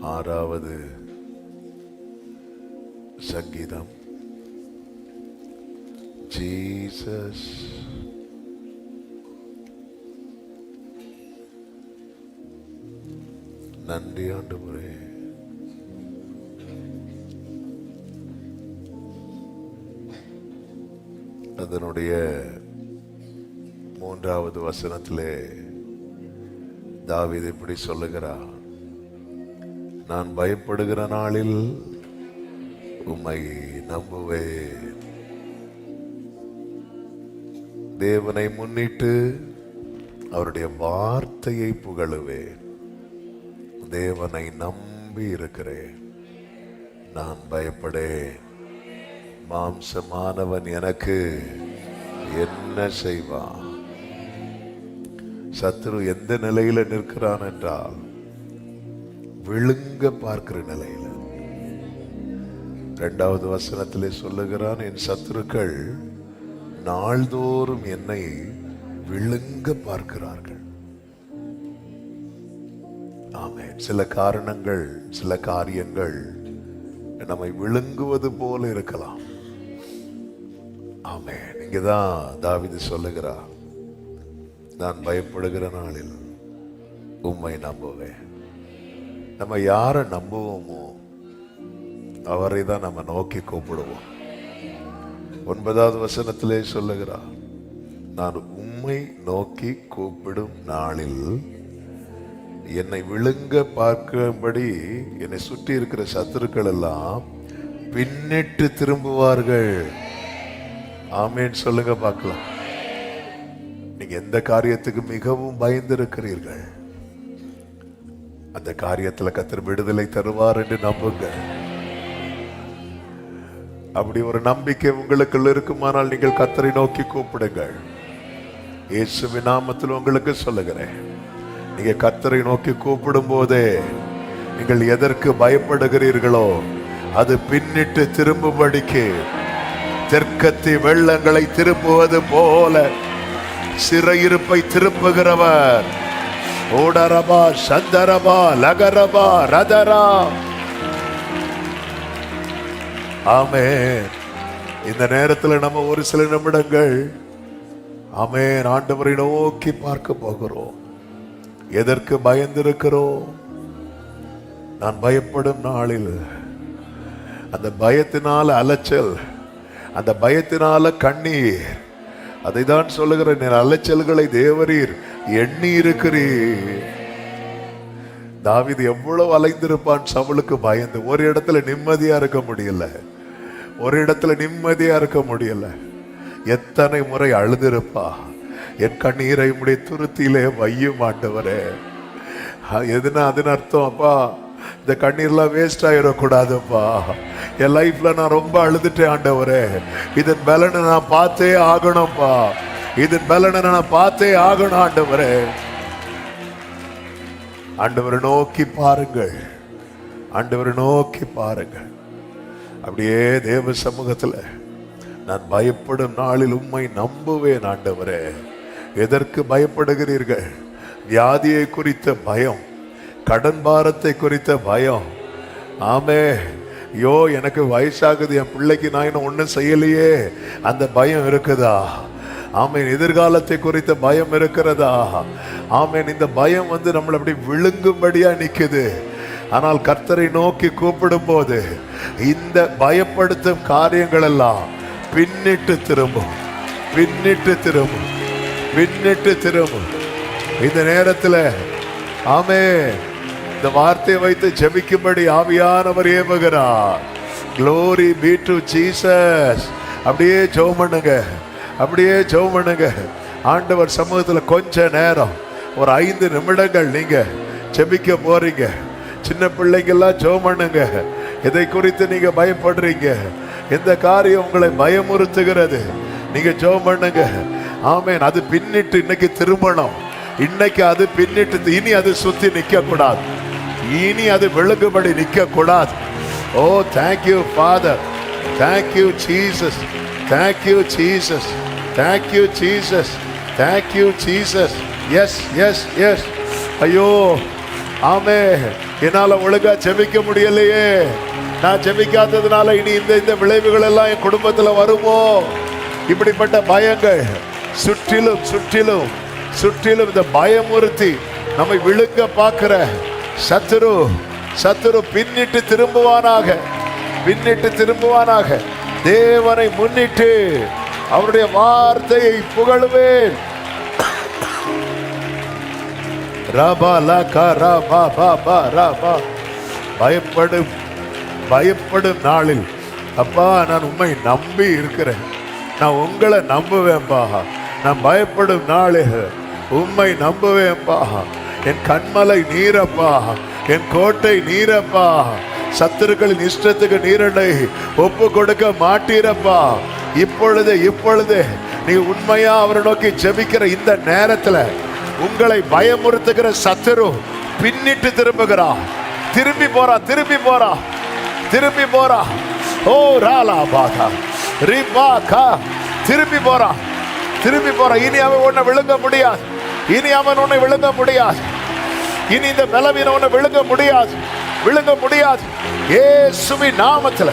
ஆறாவது சங்கீதம். ஜீசஸ் நன்றி ஆண்டவரே. அதனுடைய மூன்றாவது வசனத்திலே தாவீது இப்படி சொல்லுகிறார். நான் பயப்படுகிற நாளில் உம்மை நம்புவேன். தேவனை முன்னிட்டு அவருடைய வார்த்தையை புகழுவேன். தேவனை நம்பி இருக்கிறேன். நான் பயப்படேன். மாம்சமானவன் எனக்கு என்ன செய்வான்? சத்ரு எந்த நிலையில நிற்கிறான் என்றால் விழுங்க பார்க்கிற நிலையில. ரெண்டாவது வசனத்திலே சொல்லுகிறான் என் சத்துருக்கள் நாள்தோறும் என்னை விழுங்க பார்க்கிறார்கள். ஆமே சில காரணங்கள் சில காரியங்கள் நம்மை விழுங்குவது போல இருக்கலாம். ஆமே நீங்க தான் தாவிது சொல்லுகிறா நான் பயப்படுகிற நாளில் உம்மை நம்புவேன். நம்ம யாரை நம்புவோமோ அவரை தான் நம்ம நோக்கி கூப்பிடுவோம். ஒன்பதாவது வசனத்திலே சொல்லுகிறார் நான் உம்மை நோக்கி கூப்பிடும் நாளில் என்னை விழுங்க பார்க்கும்படி என்னை சுற்றி இருக்கிற சத்துருக்கள் எல்லாம் பின்னிட்டு திரும்புவார்கள். ஆமேன்னு சொல்லுங்க பார்க்கலாம். நீங்க எந்த காரியத்துக்கு மிகவும் பயந்திருக்கிறீர்கள் அந்த காரியத்தில் கத்தர் விடுதலை தருவார் என்று நம்புங்க. அப்படி ஒரு நம்பிக்கை உங்களுக்குள்ள இருக்குமானால் நீங்கள் கத்தரை நோக்கி கூப்பிடுங்கள். இயேசுவின் நாமத்தில் உங்களுக்கு சொல்லுகிறேன். நீங்க கத்தரை நோக்கி கூப்பிடும் போதே நீங்கள் எதற்கு பயப்படுகிறீர்களோ அது பின்னிட்டு திரும்பும்படிக்கு தெற்கத்தி வெள்ளங்களை திரும்புவது போல சிறையிருப்பை திருப்புகிறவர். ஓடரபா சந்தரபா லகரபா ரதரா. ஆமே இந்த நேரத்தில் நம்ம ஒரு சில நிமிடங்கள் ஆமே ஆண்டவரை நோக்கி பார்க்க போகிறோம். எதற்கு பயந்திருக்கிறோம்? நான் பயப்படும் நாளில் அந்த பயத்தினால அலைச்சல் அந்த பயத்தினால கண்ணீர். அதை தான் சொல்லுகிறேன் என் அலைச்சல்களை தேவரீர். எண்ணி இருக்கிறீர் தாவிது எவ்வளவு அலைந்திருப்பான் சவுளுக்கு பயந்து. ஒரு இடத்துல நிம்மதியா இருக்க முடியல. ஒரு இடத்துல நிம்மதியா இருக்க முடியல. எத்தனை முறை அழுதிருப்பா. என் கண்ணீரை உடைய துருத்தியிலே வையும் ஆண்டவரே. எதுனா அதுன்னு அர்த்தம் அப்பா? இந்த கண்ணீர்லாம் வேஸ்ட் ஆயிடக்கூடாதுப்பா. என் லைஃப்ல நான் ரொம்ப அழுதுட்டேன் ஆண்டவரே. இதன் பலனை நான் பார்த்தே ஆகணும்ப்பா இதன் பலனை நான் பார்த்தே ஆகணும் ஆண்டவரே. ஆண்டவரை நோக்கி பாருங்கள். ஆண்டவரை நோக்கி பாருங்கள். அப்படியே தேவ சமூகத்துல நான் பயப்படும் நாளில் உம்மை நம்புவேன் ஆண்டவரே. எதற்கு பயப்படுகிறீர்கள்? வியாதியை குறித்த பயம் கடன் பாரத்தை குறித்த பயம். ஆமே ஐயோ எனக்கு வயசாகுது என் பிள்ளைக்கு நான் இன்னும் ஒன்றும் செய்யலையே. அந்த பயம் இருக்குதா? ஆமீன். எதிர்காலத்தை குறித்த பயம் இருக்கிறதா? ஆமேன். இந்த பயம் வந்து நம்மளை அப்படி விழுங்கும்படியா நிற்குது ஆனால் கர்த்தரை நோக்கி கூப்பிடும் போது இந்த பயப்படுத்தும் காரியங்கள் எல்லாம் பின்னிட்டு திரும்பும். பின்னிட்டு திரும்பும். பின்னிட்டு திரும்பும். இந்த நேரத்தில் ஆமே இந்த வார்த்தையை வைத்து ஜெபிக்கும்படி ஆவியானவர் ஏவுகிறார். க்ளோரி பீ டு ஜீசஸ் அப்படியே ஜோம் பண்ணுங்க. அப்படியே ஜெபம் பண்ணுங்க. ஆண்டவர் சமூகத்தில் கொஞ்ச நேரம் ஒரு ஐந்து நிமிடங்கள் நீங்கள் ஜெபிக்க போறீங்க. சின்ன பிள்ளைங்கெல்லாம் ஜெபம் பண்ணுங்க. இதை குறித்து நீங்கள் பயப்படுறீங்க. எந்த காரியம் உங்களை பயமுறுத்துகிறது. நீங்கள் ஜெபம் பண்ணுங்க. ஆமேன். அது பின்னிட்டு இன்னைக்கு திருமணம். இன்னைக்கு அது பின்னிட்டு இனி அது சுத்தி நிக்க கூடாது இனி அது விழுங்குபடி நிக்க கூடாது ஓ thank you father thank you Jesus thank you Jesus thank you Jesus thank you Jesus yes yes yes ஐயோ ஆமே. என்னால் ஒழுங்கா ஜெபிக்க முடியலையே. நான் ஜெபிக்காததுனால இனி இந்த இந்த விளைவுகள் எல்லாம் என் குடும்பத்தில் வருமோ? இப்படிப்பட்ட பயங்கள். சுற்றிலும் சுற்றிலும் சுற்றிலும் இந்த பயமுறுத்தி நம்மை விழுங்க பார்க்கிற சத்துரு சத்துரு பின்னிட்டு திரும்புவானாக. பின்னிட்டு திரும்புவானாக. தேவனை முன்னிட்டு. அவருடைய வார்த்தையை புகழுவேன். பா பா பயப்படும் பயப்படும் நாளில். அப்பா நான் உண்மை நம்பி இருக்கிறேன். நான் உங்களை நம்புவேன்பா நான் பயப்படும் நாளே உண்மை நம்புவேன்பா என் கண்மலை நீரப்பா என் கோட்டை நீரப்பா சத்துருக்களின் இஷ்டத்துக்கு நீரனை ஒப்பு கொடுக்க மாட்டீரப்பா. இப்பொழுது இப்பொழுது நீ உண்மையா அவரை நோக்கி ஜெபிக்கிற இந்த நேரத்துல உங்களை பயமுறுத்துகிற சத்துரு பின்னிட்டு திரும்புகிறா. திரும்பி போறா திரும்பி போறா திரும்பி போறா. ஓ ராலா பாகா ரிபா திரும்பி போறா திரும்பி போறா. இனி அவன் உன்னை விழுங்க முடியாது. இனி அவன் உன்னை விழுங்க முடியாது. இனி இந்த பலவீனம் உன்னை விழுங்க முடியாது. விழுங்க முடியாது. ஏ சுவி நாமத்துல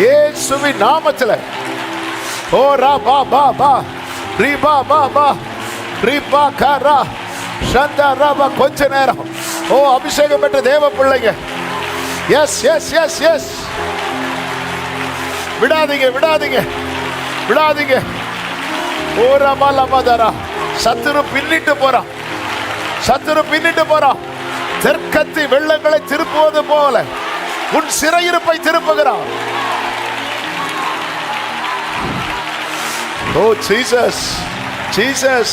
ஏ சுவி நாமத்துல பா பா ரீ பா பா பா ரீ பா கா ரா சந்தா பா கொஞ்ச நேரம். ஓ அபிஷேகம் பெற்ற தேவ பிள்ளைங்க. எஸ் எஸ் எஸ் எஸ் விடாதீங்க விடாதீங்க. விடாதீங்க. ஓ ரமா லபா தரா சத்துரு பின்னிட்டு போறான் சத்துரு பின்னிட்டு போறான் தெற்கத்தி வெள்ளங்களை திருப்புவது போல. உன் சிறையிருப்பை திருப்புகிறான். ஓ Jesus. Jesus.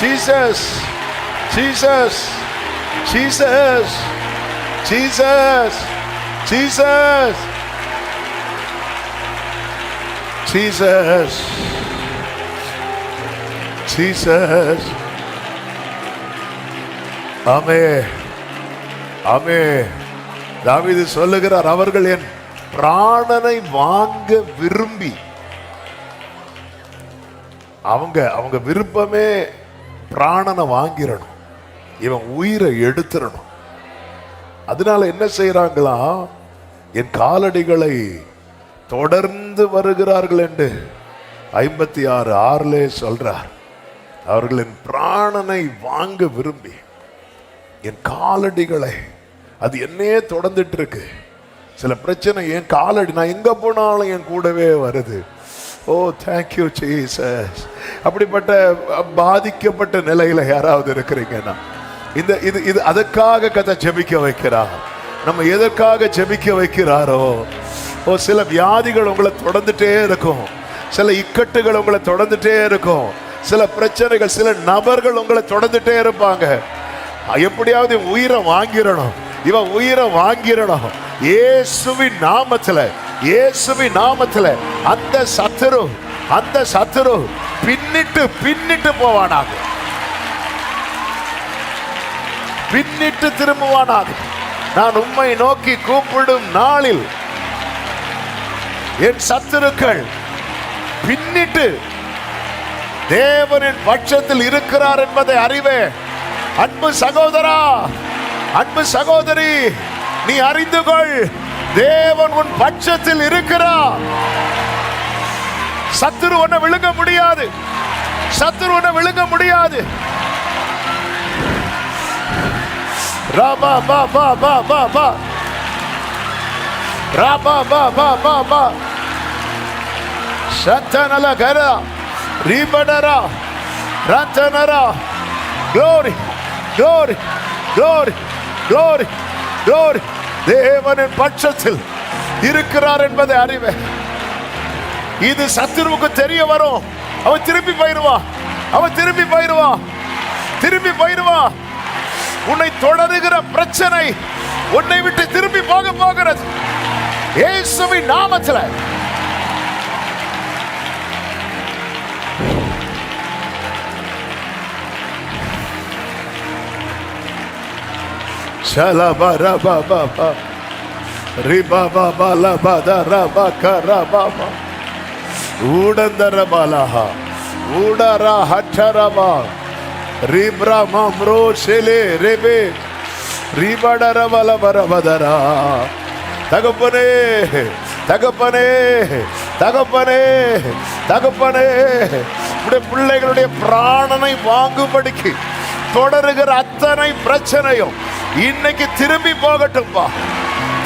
Jesus. Jesus. Jesus. Jesus Jesus. Jesus. Jesus. ஆமே ஆமே தாவிது சொல்லுகிறார் அவர்கள் என் பிராணனை வாங்க விரும்பி அவங்க அவங்க விருப்பமே பிராணனை வாங்கிடணும். இவன் உயிரை எடுத்துடணும். அதனால என்ன செய்யறாங்களாம் என் காலடிகளை தொடர்ந்து வருகிறார்கள் என்று ஐம்பத்தி ஆறு ஆறுலே சொல்றார். அவர்களின் பிராணனை வாங்க விரும்பி என் காலடிகளை அது என்னையே தொடர்ந்துட்டு இருக்கு. சில பிரச்சனை என் காலடி நான் எங்க போனாலும் என் கூடவே வருது. ஓ தேங்க்யூ ஜீசஸ் அப்படிப்பட்ட பாதிக்கப்பட்ட நிலையில யாராவது இருக்கிறீங்கன்னா இந்த இது இது அதற்காக கதை ஜெபிக்க வைக்கிறார். நம்ம எதற்காக ஜெபிக்க வைக்கிறாரோ ஓ சில வியாதிகள் உங்களை தொடர்ந்துட்டே இருக்கும். சில இக்கட்டுகள் உங்களை தொடர்ந்துட்டே இருக்கும். சில பிரச்சனைகள் சில நபர்கள் உங்களை தொடர்ந்துட்டே இருப்பாங்க. எப்படியாவது உயிரை வாங்கிடணும். இவன் உயிரை வாங்கிடணும். இயேசுவின் நாமத்துல இயேசுவின் நாமத்துல அந்த சத்துரு அந்த சத்துரு பின்னிட்டு பின்னிட்டு போவானாக. பின்னிட்டு திரும்புவானாக. நான் உம்மை நோக்கி கூப்பிடும் நாளில் என் சத்துருக்கள் பின்னிட்டு தேவனின் பட்சத்தில் இருக்கிறார் என்பதை அறிவே. அன்பு சகோதரா அன்பு சகோதரி நீ அறிந்து கொள். தேவன் உன் பட்சத்தில் இருக்கிறார். சத்துரு உன்னை விழுங்க முடியாது. சத்துரு உன்னை விழுங்க முடியாது. ரா பா பா பா பா பா பா. ரா பா பா பா பா சத்தனல கரா ரீபடரா. ரத்தனரா. Glory glory glory glory glory. தேவனின் பட்சத்தில் இருக்கிறார் என்பதை அறிவேன் இது சத்துருவுக்கு தெரிய வரும். அவன் திரும்பி போயிருவா. அவன் திரும்பி போயிருவா. திரும்பி போயிருவா. உன்னை தொடருகிற பிரச்சனை உன்னை விட்டு திரும்பி போக போகிறது. இயேசுவின் நாமத்துல. Shalabarabaба. Ribababalabadarabakarababa. Udandarabalaha. Udara hataraba. Ribra mamro shele rebe. ரீபடரவல வரவதரா தகப்பனே தகப்பனே தகப்பனே தகப்பனே உடைய பிள்ளைகளுடைய பிராணனை வாங்கும்படிக்கு தொடருகிற அத்தனை பிரச்சனையும் இன்னைக்கு திரும்பி போகட்டும்பா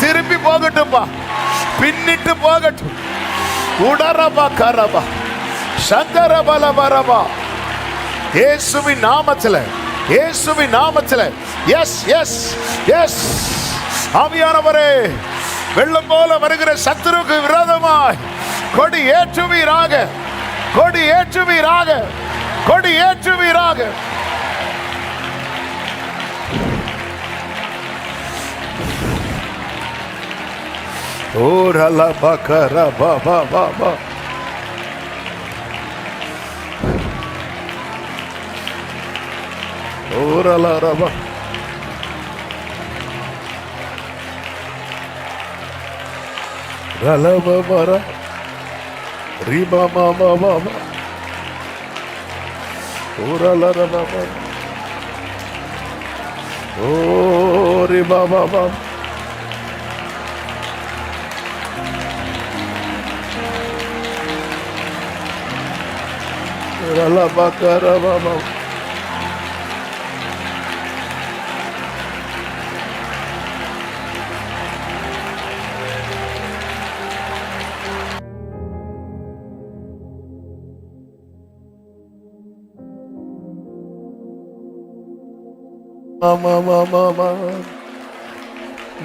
திரும்பி போகட்டும்பா பின்னிட்டு போகட்டும். உடரபா கரபா சங்கரபல வரபா இயேசுவின் நாமத்துல இயேசுவின் நாமத்துல. எஸ் எஸ் எஸ் ஆவியானவரே வெள்ளம் போல வருகிற சத்துருக்கு விரோதமாய் கொடி ஏற்றுவீராக கொடி ஏற்றுவீராக கொடி ஏற்றுவீராக. Oh, la bakara ba ba ba ba. Oh, la la ba. La ba ba. Riba ma ma ma ma. La la ba ba. Riba ba ba. Oh,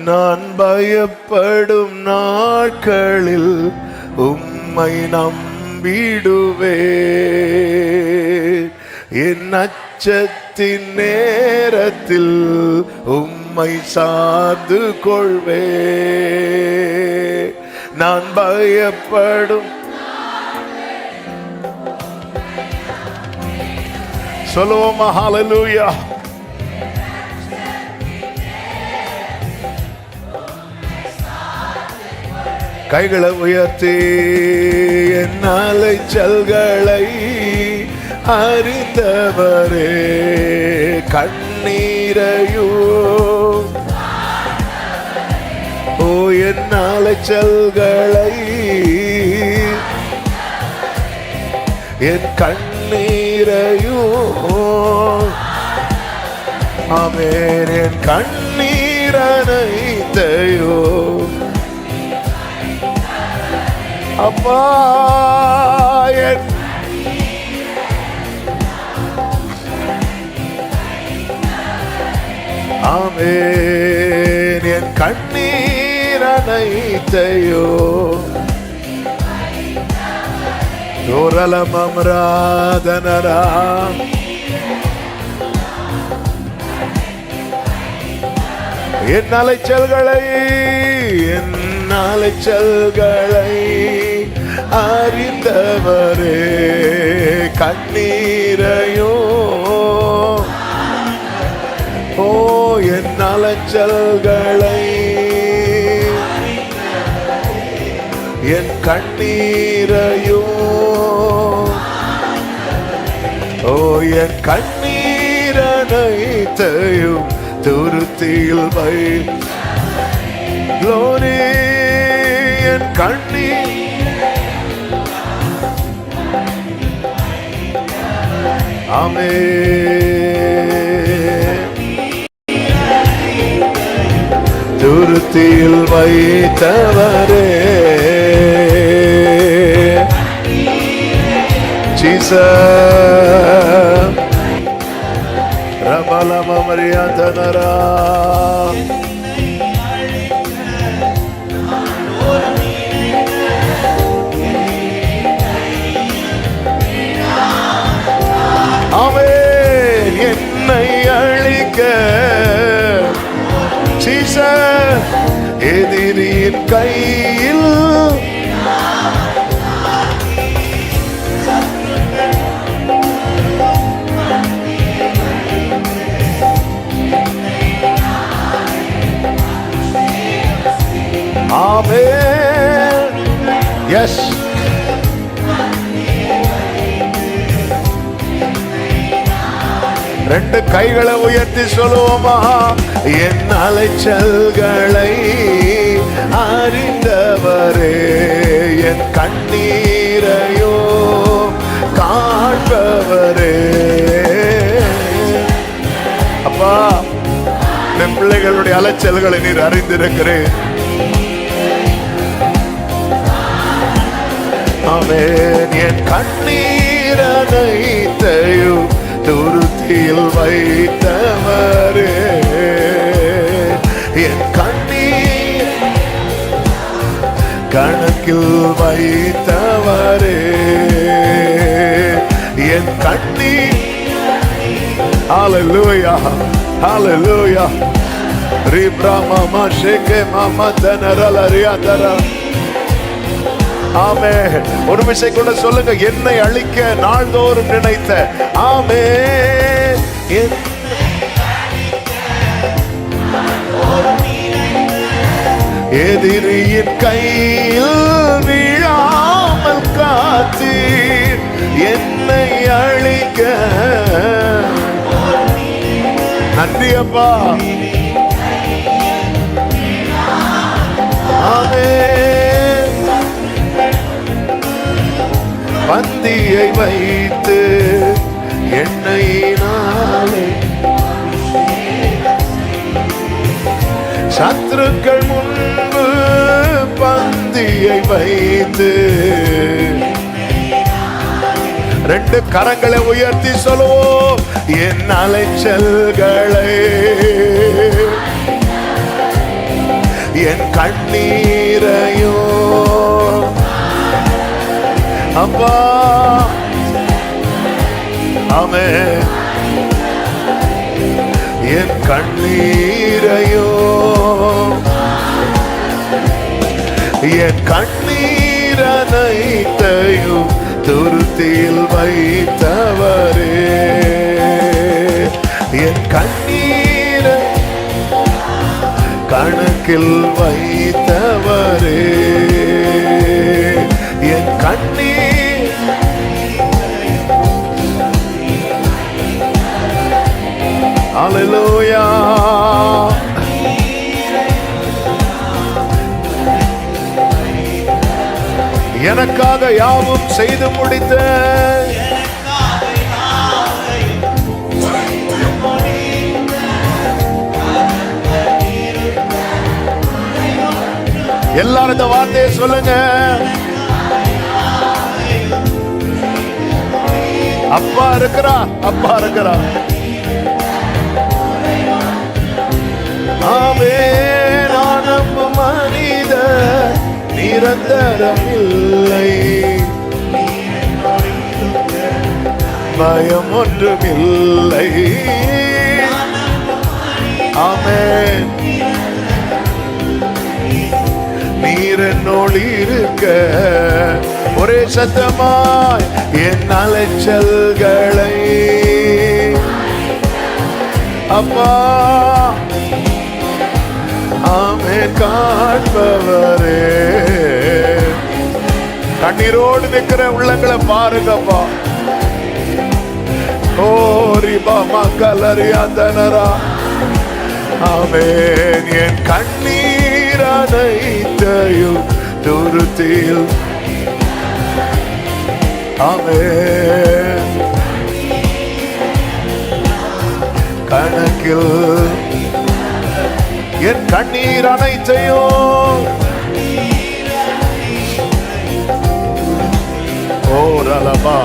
நான் பயப்படும் நாட்களில் உம்மை விடுவே. என் அச்சத்தின் நேரத்தில் உம்மை சார்ந்து கொள்வே. நான் பயப்படும். சொல்லுவோமா ஹalleluya கைகளை உயர்த்தி என் செல்களை அறிந்தவரே. கண்ணீரையோ ஓ என் செல்களை என் கண்ணீரையோ ஆமென். என் கண்ணீரனைத்தையோ அப்பா என் என் கண்ணீர் அனைத்தையோ துரலம் தோரலமராதனரா என் அலைச்சல்களை என் அலைச்சல்களை அறிந்தவரே கண்ணீரையோ. ஓ என் அலைச்சல்களை என் கண்ணீரையோ. ஓ என் கண்ணீரனைத்தையும் துருத்தியில் வை. Glory கண்ணீர். ஆமென் துருத்தியில் வைத்தவரே. ஜீச ரபலம மரியாதனரா. அழிக்க சீச எதிரியின் கையில். ஆமென். எஸ் ரெண்டு கைகளை உயர்த்தி சொல்லுவோமா என் அலைச்சல்களை அறிந்தவரே என் கண்ணீரையோ காண்பவரே. அப்பா என் பிள்ளைகளுடைய அலைச்சல்களை நீர் அறிந்திருக்கிறேன். அவன் என் கண்ணீர் அனைத்தையும் துருத்தியில் வைத்தவரே என் கண்ணீர் கணக்கில் வைத்தவரே என் கண்ணீர் Hallelujah. Hallelujah. Ribra mama sheke mama danara riadara. ஆமே ஒரு விஷயம் கூட சொல்லுங்க. என்னை அழிக்க நாள்தோறும் நினைத்த. ஆமே எதிரியின் கையில் விழாமல் காத்தீர். என்னை அழிக்க. நன்றி அப்பா. ஆமே பந்தியை வைத்து எண்ணெயினாலே சத்துருக்கள் முன்பு பந்தியை வைத்து ரெண்டு கரங்களை உயர்த்தி சொல்லுவோம் என் அலைச்சல்களை என் கண்ணீரையும் அப்பா. ஆமே என் கண்ணீரையோ. என் கண்ணீரனைத்தையும் துருத்தியில் வைத்தவரே. என் கண்ணீர கணக்கில் வை. Hallelujah. எனக்காக யாவும் செய்து முடித்த எல்லாரும் இந்த வார்த்தையை சொல்லுங்க அப்பா இருக்கிறா அப்பா இருக்கிறா ஆமே நான் மனித நிரந்தரம் இல்லை பயம் ஒன்றுமில்லை. ஆமென். நீர் என்னோடு இருக்க ஒரே சத்தமாய் என் அலைச்சல்களை. அப்பா ஆமே காண்பவரே. கண்ணீரோடு நிற்கிற உள்ளங்களை பாருங்கப்பா. ஓ ரிபா மக்களரி அந்தனரா. ஆமென் என் கண்ணீர் அனைத்தையும் துருத்தியும். ஆமென் கணக்கில் கண்ணீர் அனைத்தையும். ஓரலபா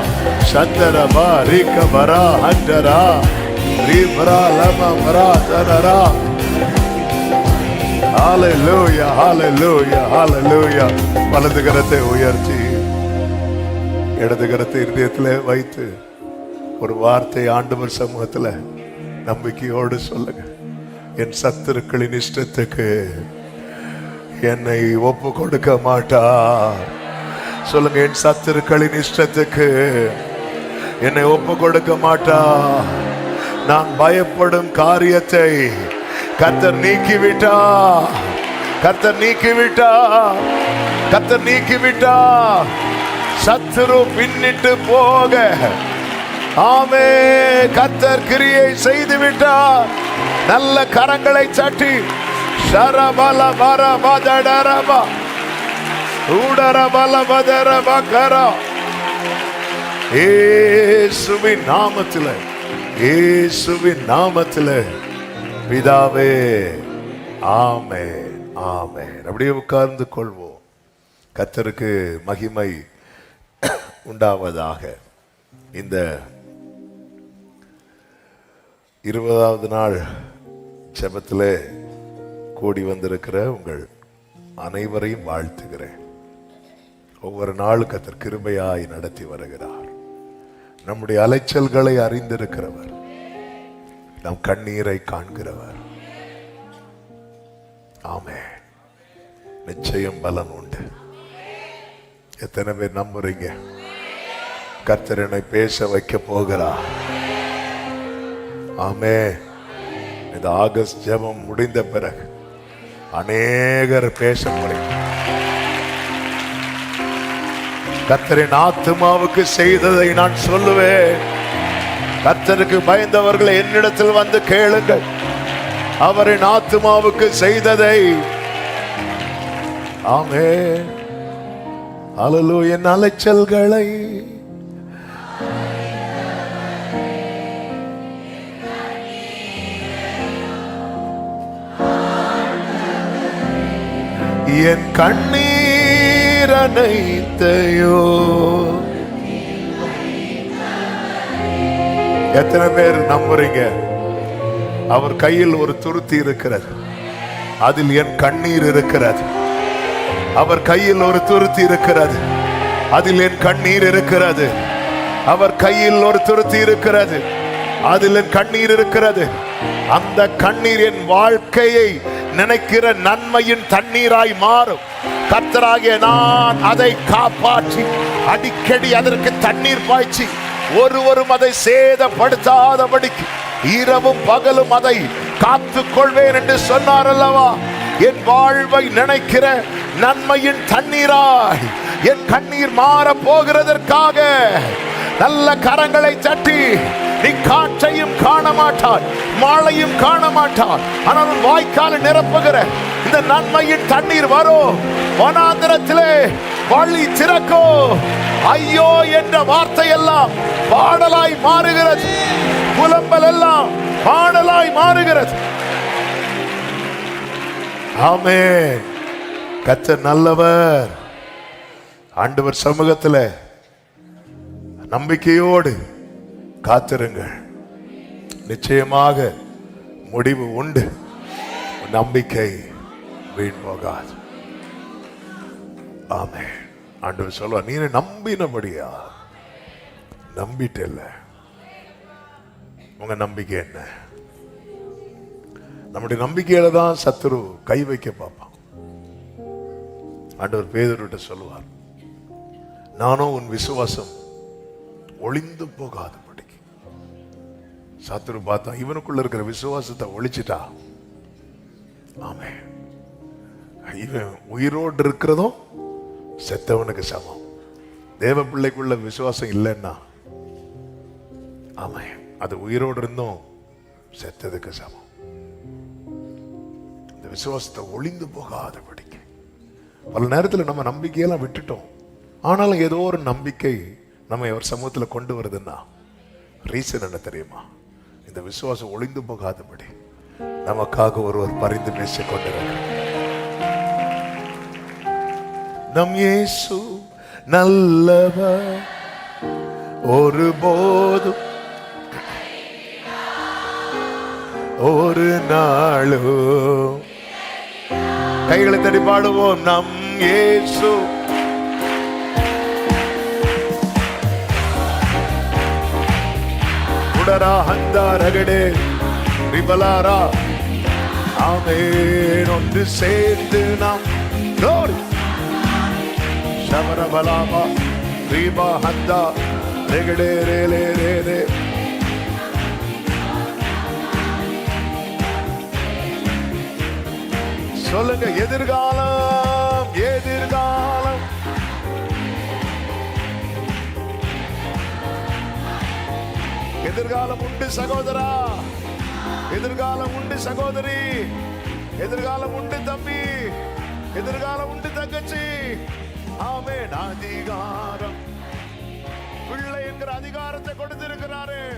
சந்தரபா ரிகபரா ஹண்டரா ரீபரா லமரா தரரா ஹalleluya ஹalleluya ஹalleluya. வலது கரத்தை உயர்த்தி இடது கரத்தை இருதயத்தில் வைத்து ஒரு வார்த்தை ஆண்டவர் சமூகத்துல நம்பிக்கையோடு சொல்லுங்க. என் சத்துருக்களின் இஷ்டத்துக்கு என்னை ஒப்பு கொடுக்க மாட்டா சொல்லுங்க என் சத்துருக்களின் இஷ்டத்துக்கு என்னை ஒப்பு கொடுக்க மாட்டா நான் பயப்படும் காரியத்தை கத்தர் நீக்கிவிட்டா கத்தர் நீக்கிவிட்டா கத்தர் நீக்கிவிட்டா சத்துரு பின்னிட்டு போக ஆமே கத்தர் கிரியை செய்து விட்டார் நல்ல கரங்களை சட்டி. ஷரபல பர பதடரபா ஊடரபல பதரப கரா ஏசுவின் நாமத்தில் ஏசுவின் நாமத்தில். பிதாவே ஆமே ஆமே அப்படியே உட்கார்ந்து கொள்வோம். கத்தருக்கு மகிமை உண்டாவதாக. இந்த இருபதாவது நாள் ஜபத்தில் கூடி வந்திருக்கிற உங்கள் அனைவரையும் வாழ்த்துகிறேன். ஒவ்வொரு நாளும் கத்தர் கிருபையாய் நடத்தி வருகிறார். நம்முடைய அலைச்சல்களை அறிந்திருக்கிறவர். நம் கண்ணீரை காண்கிறவர். ஆமே நிச்சயம் பலன் உண்டு. எத்தனை பேர் நம்புறீங்க? கர்த்தர் என்னை பேச வைக்க போகிறார். ஆமே இந்த ஆகஸ்ட் ஜெபம் முடிந்த பிறகு அநேகர் பேச முடியும் கர்த்தரின் ஆத்துமாவுக்கு செய்ததை நான் சொல்லுவேன். கத்தருக்கு பயந்தவர்களை என்னிடத்தில் வந்து கேளுங்கள். அவரின் ஆத்துமாவுக்கு செய்ததை. ஆமே அலலு என் அலைச்சல்களை என் கண்ணீர் அனைத்தையோ எத்தனை பேர் நம்புறீங்க? அவர் கையில் ஒரு துருத்தி இருக்கிறது. அதில் என் கண்ணீர் இருக்கிறது. அவர் கையில் ஒரு துருத்தி இருக்கிறது. அதில் என் கண்ணீர் இருக்கிறது. அவர் கையில் ஒரு துருத்தி இருக்கிறது. அதில் என் கண்ணீர் இருக்கிறது. அந்த கண்ணீர் என் வாழ்க்கையை நினைக்கிற நன்மையின் தண்ணீராய் மாறும். கர்த்தராகிய நான் அதை காப்பாற்றி அடிக்கடி அதற்கு தண்ணீர் பாய்ச்சி ஒருவரும் அதை சேதப்படுத்தாதபடிக்கு இரவும் பகலும் அதை காத்து கொள்வேன் என்று சொன்னார் அல்லவா என் வாழ்வை நினைக்கிற நன்மையின் தண்ணீராய் என் கண்ணீர் மாற போகிறதற்காக நல்ல கரங்களை தட்டி நீ காற்றையும் காண மாட்டாய் மாலையும் காண மாட்டாய் ஆனால் வாய்க்கால நிரப்புகிற இந்த நன்மையின் தண்ணீர் வரும் வனாந்திரத்திலே வழி திறக்கோ. ஐயோ என்ற வார்த்தை எல்லாம் பாடலாய் மாறுகிறது. புலம்பல் எல்லாம் பாடலாய் மாறுகிறது. ஆமே கச்ச நல்லவர். ஆண்டவர் சமூகத்துல நம்பிக்கையோடு காத்திருங்கள். நிச்சயமாக முடிவு உண்டு. நம்பிக்கை வீண் போகாது. ஆமே ஆண்டவர் சொல்லுவா நீ நம்பினபடியா? நம்பிட்டல்ல. உங்க நம்பிக்கை என்ன? நம்முடைய நம்பிக்கையில தான் சத்துரு கை வைக்க பார்ப்பான். ஆண்டவர் பேதர்கிட்ட சொல்லுவார் நானும் உன் விசுவாசம் ஒளிந்து போகாது சத்துரு பார்த்தா இவனுக்குள்ள இருக்கிற விசுவாசத்தை ஒழிச்சிட்டா. ஆமே இவன் உயிரோடு இருக்கிறதும் செத்தவனுக்கு சமம். தேவ பிள்ளைக்குள்ள விசுவாசம் இல்லைன்னா. ஆமே அது உயிரோடு இருந்தும் செத்ததுக்கு சமம். இந்த விசுவாசத்தை ஒளிந்து போகாதபடிக்கு. பல நேரத்தில் நம்ம நம்பிக்கையெல்லாம் விட்டுட்டோம். ஆனாலும் ஏதோ ஒரு நம்பிக்கை நம்ம ஒரு சமூகத்தில் கொண்டு வருதுன்னா ரீசன் என்ன தெரியுமா? இந்த விசுவாசம் ஒளிந்து போகாதபடி நமக்காக ஒருவர் பரிந்து பேசிக் கொண்டிருக்கிறார் நம் இயேசு நல்லவர். ஒருபோதும் ஒரு நாளும் கைகளை தடி பாடுவோம். நம் இயேசு உடரா ஹந்தா ரகடே ரிபலாரா ஆமேன் ஒன்று சேர்ந்து நாம் க்ளோரி. சமரபலாமா ரீபா ஹந்தா ரெகடே ரே ரே. சொல்லுங்க எதிர்காலம். எதிர்காலம் உண்டு சகோதரா. எதிர்காலம் உண்டு சகோதரி. எதிர்காலம் உண்டு தம்பி. எதிர்காலம் உண்டு தங்கச்சி. ஆமே அதிகாரம். பிள்ளை என்கிற அதிகாரத்தை கொடுத்திருக்கிறாரு.